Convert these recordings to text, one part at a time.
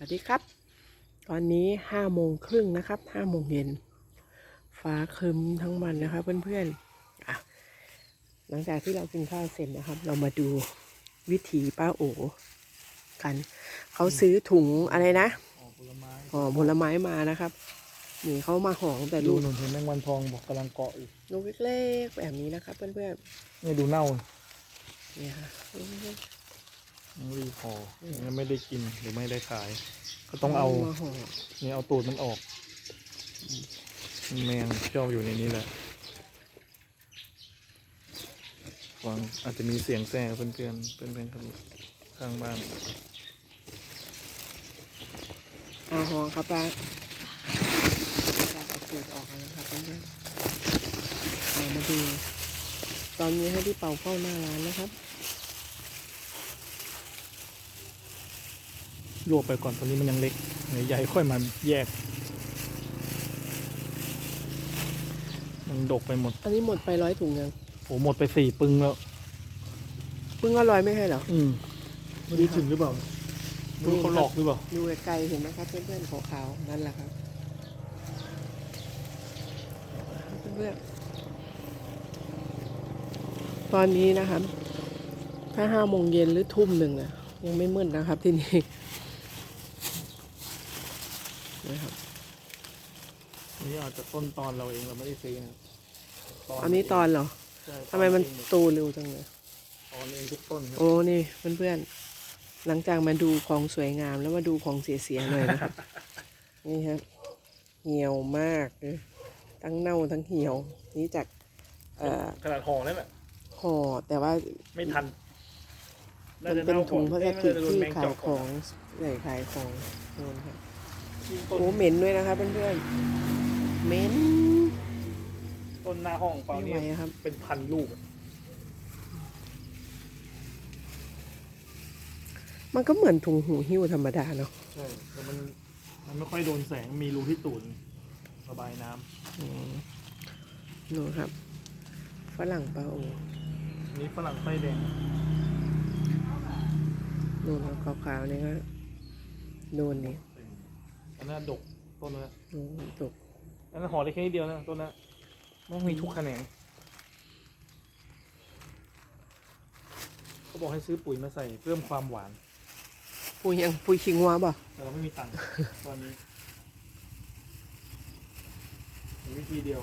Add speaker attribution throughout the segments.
Speaker 1: สวัสดีครับ ตอนนี้ห้าโมงครึ่งนะครับห้าโมงเย็น ฟ้าครึ้มทั้งวันนะครับเพื่อนๆอะหลังจากที่เรากินข้าวเสร็จนะครับ เรามาดูวิถีป้าโอกัน เขาซื้อถุงอะไรนะ
Speaker 2: ออกผลไม้
Speaker 1: ห่อผลไม้มานะครับนี่เขามาห่อตั้งแต่
Speaker 2: ดู
Speaker 1: ลูก
Speaker 2: หนุนเห็นแมงวันทองบอกกำลังเกาะอยู่
Speaker 1: ลูกเล็กๆแบบนี้นะครับเพื่อน
Speaker 2: นี่ดูเน่า
Speaker 1: ๆเนี่ยค่ะ
Speaker 2: ยังรีพอยังไม่ได้กินหรือไม่ได้ขาย ก็ต้องเอา
Speaker 1: มาห่อ
Speaker 2: เนี่ยเอาตูดมันออก แมงชอบอยู่ในนี้แหละฟังอาจจะมีเสียงแซ่เพื่อนๆเพื่อนๆครับข้างบ้าน
Speaker 1: เอาห่อครับป้าเอาเปลือกออกแล้วนะครับเพื่อนๆเอามาดูตอนนี้ให้พี่เป่าเฝ้าหน้าร้านนะครับ
Speaker 2: รวบไปก่อนตอนนี้มันยังเล็กเดี๋ยวใหญ่ค่อยมันแยก มันดกไปหมด
Speaker 1: อันนี้หมดไปร้อยถุงยัง
Speaker 2: โหหมดไปสี่ปึงแล้ว
Speaker 1: เพิ่งก็ร้อยไม่ใช่เหรอ
Speaker 2: อืมไม่รู้ถึงหรือเปล่าไม่รู้เขาหลอกหรือเปล่า
Speaker 1: ดูไกลๆเห็นไหมครับเพื่อนๆขาวๆนั่นแหละครับ เพื่อนๆตอนนี้นะครับ ถ้าห้าโมงเย็นหรือทุ่มหนึ่งนะยังไม่มืดนะครับที่นี่ นะครับ
Speaker 2: นี่อาจจะต้นตอนเราเองเราไม่ได้ซื้อนะ
Speaker 1: อันนี้ตอนเหรอ
Speaker 2: ใช่
Speaker 1: ทำไมมัน
Speaker 2: ตอเอง
Speaker 1: โตเร็วจังเลย
Speaker 2: ตอนเองทุกต้นครับ
Speaker 1: โอ้นี่เพื่อนๆหลังจากมาดูของสวยงามแล้วมาดูของเสียๆหน่อยนะครับ นี่ครับเหี่ยวมากเลยทั้งเน่าทั้งเหี่ยว นี่จากเอ่อ
Speaker 2: ขนาดห่อนั่นแหละ
Speaker 1: ห่อแต่ว่า
Speaker 2: ไม่ทัน
Speaker 1: มันเป็นถุงพลาสติกที่ขายของ
Speaker 2: น
Speaker 1: ใส่ขายของโน่นครับ
Speaker 2: ต้น
Speaker 1: โอ้เหม็นด้วยนะครับเพื่อนๆเหม็น
Speaker 2: ต้นหน้าห้องเปล่า
Speaker 1: ไม่
Speaker 2: นี่
Speaker 1: ไหวครับ
Speaker 2: เป็นพันลูกอะ
Speaker 1: มันก็เหมือนถุงหูหิ้วธรรมดาเนาะ
Speaker 2: ใช่แต่มันมันไม่ค่อยโดนแสงมีรูที่ตูดระบายน้ำ
Speaker 1: อืมนู่นครับฝรั่งปลาโอ
Speaker 2: อันนี้ฝรั่งไส้แดง
Speaker 1: นู่นครับขาวๆนี่ก็โดนนี่
Speaker 2: อันนั้นดกต้นนั้น
Speaker 1: โอ้ตก
Speaker 2: อันนั้นห่อได้แค่นิดเดียวนะต้นนั้นมันมีทุกแขนงเขาบอกให้ซื้อปุ๋ยมาใส่เพิ่มความหวาน
Speaker 1: ปุยยังปุยชิงวัวป่ะ
Speaker 2: แต่เราไม่มีตังค์ตอนนี้มีวิธีเดียว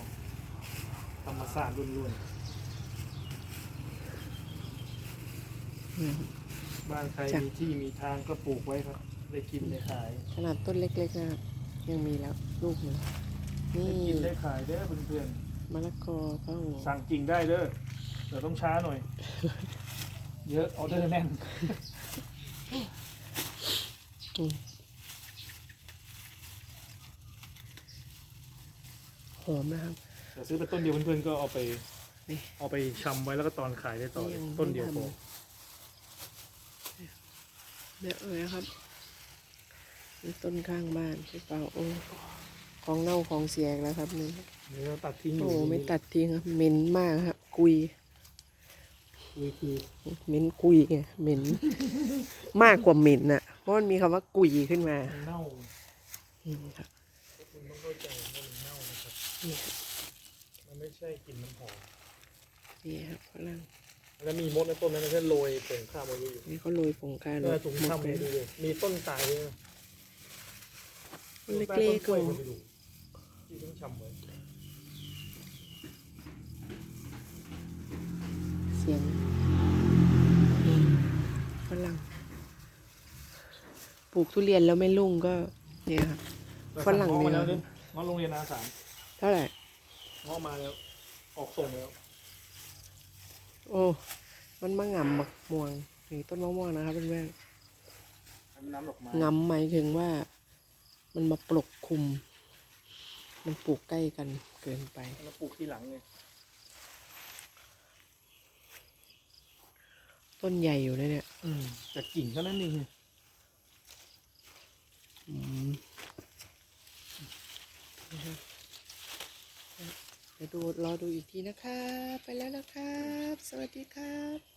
Speaker 2: ธรรมศาสตร์ล้วนๆบ้านใครมีที่มีทางก็ปลูกไว้ครับ ได้กินได้ขาย
Speaker 1: ขนาดต้นเล็กๆนะครับยังมีแล้วลูกหนึ่งนี่
Speaker 2: ได้กินได้ขายเด้อเพื่อน
Speaker 1: มะละกอเป้า
Speaker 2: ๆสั่งกิ่งได้เด้อเดี๋ยวต้องช้าหน่อย เยอะออเดอร์แน่น
Speaker 1: อืมหอมนะครับ
Speaker 2: เดี๋ยวซื้อไปต้นเดียวเพื่อนๆก็เอาไป
Speaker 1: นี่
Speaker 2: เอาไปชำไว้แล้วก็ตอนขายได้ต่อ
Speaker 1: นี่ยัง
Speaker 2: ต้นเดียวพอ
Speaker 1: ไม่ทำเนี่ยเอ้ยครับนี่ ต้นข้างบ้านพี่เปาโอ้ของเน่าของเสียอีกแล้วครับนี่
Speaker 2: เดี๋ยวเราตัดทิ้งอยู่
Speaker 1: โอ้ไม่ตัดทิ้งครับเหม็นมากครับกุย
Speaker 2: นี่คือ
Speaker 1: เหม็นกุยไงเหม็น มากกว่าเหม็นน่ะเพราะมันมีคำว่ากุยขึ้นมา
Speaker 2: มันเน่า
Speaker 1: นี่ครับ
Speaker 2: คุณต้องเข้าใจว่ามันเน่านะครับ
Speaker 1: นี่
Speaker 2: มันไม่ใช่กลิ่นน้ำหอม
Speaker 1: นี่ครับฝรั่ง
Speaker 2: แล้วมีมดในต้นนั้นนะแค่โรยผงข้าวมาอยู่
Speaker 1: นี่เขาโรยผงกา
Speaker 2: เอ
Speaker 1: โร
Speaker 2: อยถุง
Speaker 1: หมด
Speaker 2: ข้าว
Speaker 1: เล
Speaker 2: มายดูเลยมีต้นตายด้วยนะ
Speaker 1: ต้น เล็ก
Speaker 2: ต้น
Speaker 1: ๆ
Speaker 2: กล้วย
Speaker 1: ก็
Speaker 2: มาไปดูที่ต้องชำไว้
Speaker 1: เสียงฝรั่งปลูกทุเรียนแล้วไม่รุ่งก็เนี่ยครับฝรั่ง
Speaker 2: เดี
Speaker 1: เดี
Speaker 2: ย
Speaker 1: ยวว
Speaker 2: นี่ง้อโรงเรียนอาสาม
Speaker 1: เท่าไหร่
Speaker 2: ง้อมาแล้ว ออกส่งแล้ว
Speaker 1: โอ้ มันมางำบักม่วงนี่ต้นมะม่วงนะครับเพื่อน
Speaker 2: น้ำดอกไม้
Speaker 1: ๆงำหมายถึงว่า มันมาปกคลุม มันปลูกใกล้กันเกินไป
Speaker 2: แล้วปลูกที่หลังเลย
Speaker 1: ต้นใหญ่อยู่นะเนี่ย
Speaker 2: อืมแต่กิ่งเท่านั้นเอง
Speaker 1: อืมนะครับเดี๋ยวดูรอดูอีกทีนะครับไปแล้วนะครับ สวัสดีครับ